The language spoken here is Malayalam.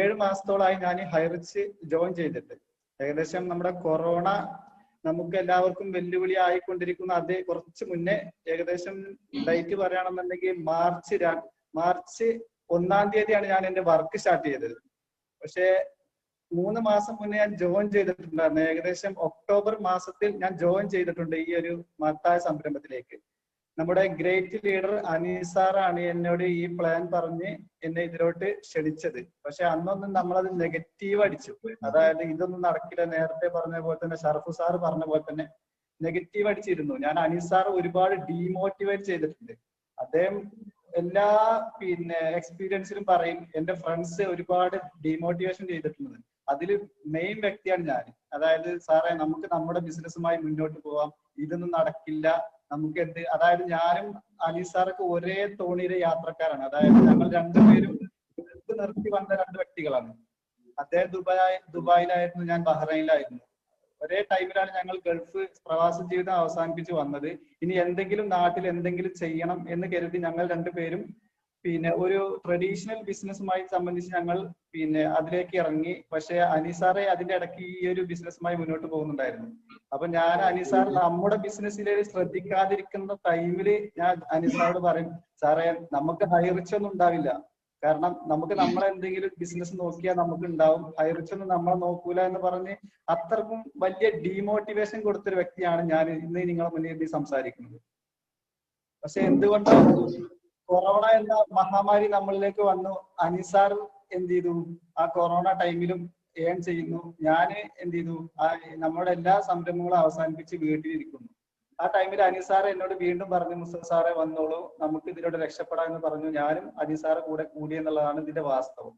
ഏഴ് മാസത്തോളമായി ഞാൻ ഹൈറിച്ച് ജോയിൻ ചെയ്തിട്ട്. ഏകദേശം നമ്മുടെ കൊറോണ നമുക്ക് എല്ലാവർക്കും വെല്ലുവിളി ആയിക്കൊണ്ടിരിക്കുന്ന അതേ കുറച്ച് മുന്നേ ഏകദേശം ഡേറ്റ് പറയുകയാണെന്നുണ്ടെങ്കിൽ മാർച്ച് മാർച്ച് ഒന്നാം തീയതിയാണ് ഞാൻ എന്റെ വർക്ക് സ്റ്റാർട്ട് ചെയ്തത്. പക്ഷേ മൂന്ന് മാസം മുന്നേ ഞാൻ ജോയിൻ ചെയ്തിട്ടുണ്ടായിരുന്നു. ഏകദേശം ഒക്ടോബർ മാസത്തിൽ ഞാൻ ജോയിൻ ചെയ്തിട്ടുണ്ട് ഈ ഒരു മഹത്തായ സംരംഭത്തിലേക്ക്. നമ്മുടെ ഗ്രേറ്റ് ലീഡർ അനീസാറാണ് എന്നോട് ഈ പ്ലാൻ പറഞ്ഞ് എന്നെ ഇതിലോട്ട് ക്ഷണിച്ചത്. പക്ഷെ അന്നൊന്നും നമ്മളത് നെഗറ്റീവ് അടിച്ചു. അതായത് ഇതൊന്നും നടക്കില്ല. നേരത്തെ പറഞ്ഞ പോലെ തന്നെ ഷർഫു സാർ പറഞ്ഞ പോലെ തന്നെ നെഗറ്റീവ് അടിച്ചിരുന്നു. ഞാൻ അനീസാർ ഒരുപാട് ഡീമോട്ടിവേറ്റ് ചെയ്തിട്ടുണ്ട്. അദ്ദേഹം എല്ലാ പിന്നെ എക്സ്പീരിയൻസിലും പറയും എന്റെ ഫ്രണ്ട്സ് ഒരുപാട് ഡീമോട്ടിവേഷൻ ചെയ്തിട്ടുണ്ട്. അതിൽ മെയിൻ വ്യക്തിയാണ് ഞാൻ. അതായത് സാറേ നമുക്ക് നമ്മുടെ ബിസിനസ്സുമായി മുന്നോട്ട് പോവാം. ഇതൊന്നും നടക്കില്ല. നമുക്ക് എന്ത് അതായത് ഞാനും അലി സാറൊക്കെ ഒരേ തോണിയിലെ യാത്രക്കാരാണ്. അതായത് ഞങ്ങൾ രണ്ടുപേരും നിർത്തി നിർത്തി വന്ന രണ്ട് വ്യക്തികളാണ്. അദ്ദേഹം ദുബായ് ദുബായിലായിരുന്നു ഞാൻ ബഹ്റൈനിലായിരുന്നു. ഒരേ ടൈമിലാണ് ഞങ്ങൾ ഗൾഫ് പ്രവാസ ജീവിതം അവസാനിപ്പിച്ച് വന്നത്. ഇനി എന്തെങ്കിലും നാട്ടിൽ എന്തെങ്കിലും ചെയ്യണം എന്ന് കരുതി ഞങ്ങൾ രണ്ടുപേരും പിന്നെ ഒരു ട്രഡീഷണൽ ബിസിനസ്സുമായി സംബന്ധിച്ച് ഞങ്ങൾ പിന്നെ അതിലേക്ക് ഇറങ്ങി. പക്ഷെ അനിസാറെ അതിന്റെ ഇടയ്ക്ക് ഈ ഒരു ബിസിനസ്സുമായി മുന്നോട്ട് പോകുന്നുണ്ടായിരുന്നു. അപ്പൊ ഞാൻ അനിസാർ നമ്മുടെ ബിസിനസ്സിൽ ശ്രദ്ധിക്കാതിരിക്കുന്ന ടൈമിൽ ഞാൻ അനിസാറോട് പറയും സാറേ നമുക്ക് ഹൈ റിച്ച് ഒന്നും ഉണ്ടാവില്ല. കാരണം നമുക്ക് നമ്മളെന്തെങ്കിലും ബിസിനസ് നോക്കിയാൽ നമുക്ക് ഉണ്ടാവും. ഹൈ റിച്ച് ഒന്നും നമ്മളെ നോക്കൂല എന്ന് പറഞ്ഞ് അത്രക്കും വലിയ ഡീമോട്ടിവേഷൻ കൊടുത്തൊരു വ്യക്തിയാണ് ഞാൻ ഇന്ന് നിങ്ങളെ മുന്നിൽ സംസാരിക്കുന്നത്. പക്ഷെ എന്തുകൊണ്ടാണ് കൊറോണ എന്ന മഹാമാരി നമ്മളിലേക്ക് വന്നു. അനിസാർ എന്ത് ചെയ്തു? ആ കൊറോണ ടൈമിലും ഏൺ ചെയ്യുന്നു. ഞാൻ എന്ത് ചെയ്തു? ആ നമ്മുടെ എല്ലാ സംരംഭങ്ങളും അവസാനിപ്പിച്ച് വീട്ടിലിരിക്കുന്നു. ആ ടൈമിൽ അനിസാർ എന്നോട് വീണ്ടും പറഞ്ഞു മുസ്തഫ സാറെ വന്നോളൂ. നമുക്ക് ഇതിലൂടെ രക്ഷപ്പെടാം എന്ന് പറഞ്ഞു. ഞാനും അനിസാറെ കൂടെ കൂടി എന്നുള്ളതാണ് ഇതിന്റെ വാസ്തവം.